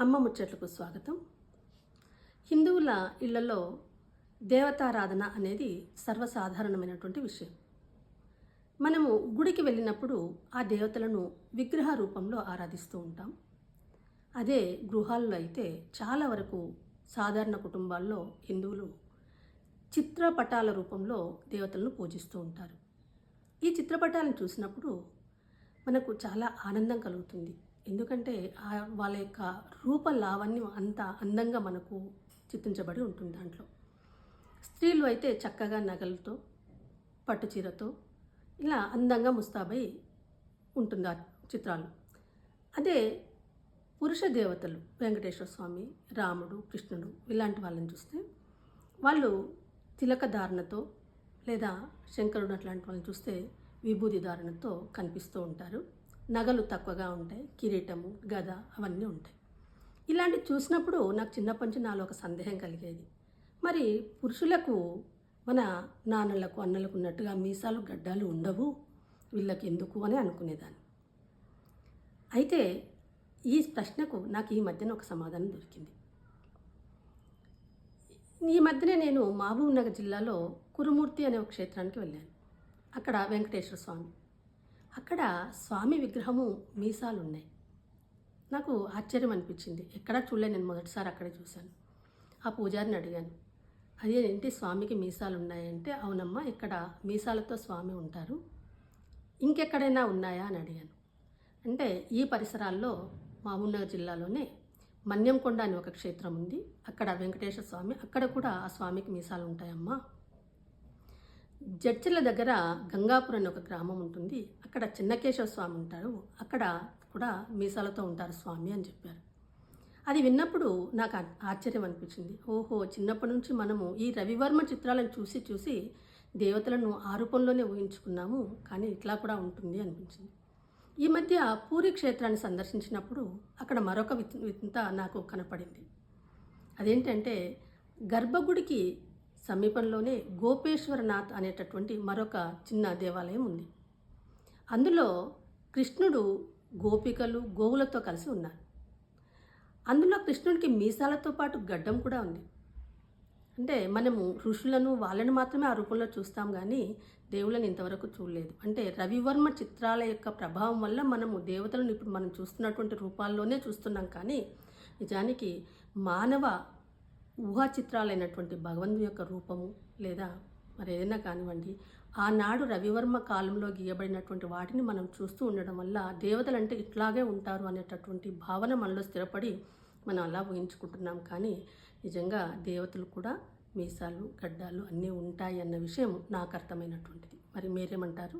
అమ్మ ముచ్చట్లకు స్వాగతం. హిందువుల ఇళ్ళలో దేవతారాధన అనేది సర్వసాధారణమైనటువంటి విషయం. మనము గుడికి వెళ్ళినప్పుడు ఆ దేవతలను విగ్రహ రూపంలో ఆరాధిస్తూ ఉంటాం. అదే గృహాల్లో అయితే చాలా వరకు సాధారణ కుటుంబాల్లో హిందువులు చిత్రపటాల రూపంలో దేవతలను పూజిస్తూ ఉంటారు. ఈ చిత్రపటాలను చూసినప్పుడు మనకు చాలా ఆనందం కలుగుతుంది. ఎందుకంటే ఆ వాళ్ళ యొక్క రూప లావణ్యం అంత అందంగా మనకు చిత్రించబడి ఉంటుంది దాంట్లో. స్త్రీలు అయితే చక్కగా నగలతో పట్టుచీరతో ఇలా అందంగా ముస్తాబై ఉంటుంది ఆ చిత్రాలు. అదే పురుష దేవతలు వెంకటేశ్వర స్వామి రాముడు కృష్ణుడు ఇలాంటి వాళ్ళని చూస్తే వాళ్ళు తిలక ధారణతో లేదా శంకరుడు అట్లాంటి వాళ్ళని చూస్తే విభూతి ధారణతో కనిపిస్తూ ఉంటారు. నగలు తక్కువగా ఉంటాయి కిరీటము గద అవన్నీ ఉంటాయి. ఇలాంటివి చూసినప్పుడు నాకు చిన్నప్పటి నుంచి నాలో ఒక సందేహం కలిగేది. మరి పురుషులకు మన నాన్నలకు అన్నలకు ఉన్నట్టుగా మీసాలు గడ్డాలు ఉండవు వీళ్ళకి ఎందుకు అని అనుకునేదాన్ని. అయితే ఈ ప్రశ్నకు నాకు ఈ మధ్యన ఒక సమాధానం దొరికింది. ఈ మధ్యనే నేను మహబూబ్నగర్ జిల్లాలో కురుమూర్తి అనే ఒక క్షేత్రానికి వెళ్ళాను. అక్కడ వెంకటేశ్వర స్వామి అక్కడ స్వామి విగ్రహము మీసాలు ఉన్నాయి నాకు ఆశ్చర్యం అనిపించింది. ఎక్కడా చూడలేదు నేను మొదటిసారి అక్కడే చూశాను. ఆ పూజారిని అడిగాను. అదేంటి స్వామికి మీసాలు ఉన్నాయంటే అవునమ్మా ఇక్కడ మీసాలతో స్వామి ఉంటారు. ఇంకెక్కడైనా ఉన్నాయా అని అడిగాను. అంటే ఈ పరిసరాల్లో మహబూబ్నగర్ జిల్లాలోనే మన్యంకొండ అని ఒక క్షేత్రం ఉంది. అక్కడ వెంకటేశ్వర స్వామి అక్కడ కూడా ఆ స్వామికి మీసాలు ఉంటాయమ్మా జడ్చర్ల దగ్గర గంగాపురం అనే ఒక గ్రామం ఉంటుంది. అక్కడ చిన్నకేశవ స్వామి ఉంటారు. అక్కడ కూడా మీసాలతో ఉంటారు స్వామి అని చెప్పారు. అది విన్నప్పుడు నాకు ఆశ్చర్యం అనిపించింది. ఓహో చిన్నప్పటి నుంచి మనము ఈ రవివర్మ చిత్రాలను చూసి చూసి దేవతలను ఆ రూపంలోనే ఊహించుకున్నాము. కానీ ఇట్లా కూడా ఉంటుంది అనిపించింది. ఈ మధ్య పూరి క్షేత్రాన్ని సందర్శించినప్పుడు అక్కడ మరొక వింత నాకు కనపడింది. అదేంటంటే గర్భగుడికి సమీపంలోనే గోపేశ్వరనాథ్ అనేటటువంటి మరొక చిన్న దేవాలయం ఉంది. అందులో కృష్ణుడు గోపికలు గోవులతో కలిసి ఉన్నారు. అందులో కృష్ణుడికి మీసాలతో పాటు గడ్డం కూడా ఉంది. అంటే మనము ఋషులను వాళ్ళని మాత్రమే ఆ రూపంలో చూస్తాం కానీ దేవుళ్ళని ఇంతవరకు చూడలేదు. అంటే రవివర్మ చిత్రాల యొక్క ప్రభావం వల్ల మనము దేవతలను ఇప్పుడు మనం చూస్తున్నటువంటి రూపాల్లోనే చూస్తున్నాం కానీ నిజానికి మానవ ఊహా చిత్రాలైనటువంటి భగవంతుని యొక్క రూపము లేదా మరి ఏదైనా కానివ్వండి ఆనాడు రవివర్మ కాలంలో గీయబడినటువంటి వాటిని మనం చూస్తూ ఉండడం వల్ల దేవతలు అంటే ఇట్లాగే ఉంటారు అనేటటువంటి భావన మనలో స్థిరపడి మనం అలా ఊహించుకుంటున్నాం. కానీ నిజంగా దేవతలు కూడా మీసాలు గడ్డాలు అన్నీ ఉంటాయి అన్న విషయం నాకు అర్థమైనటువంటిది. మరి మీరేమంటారు?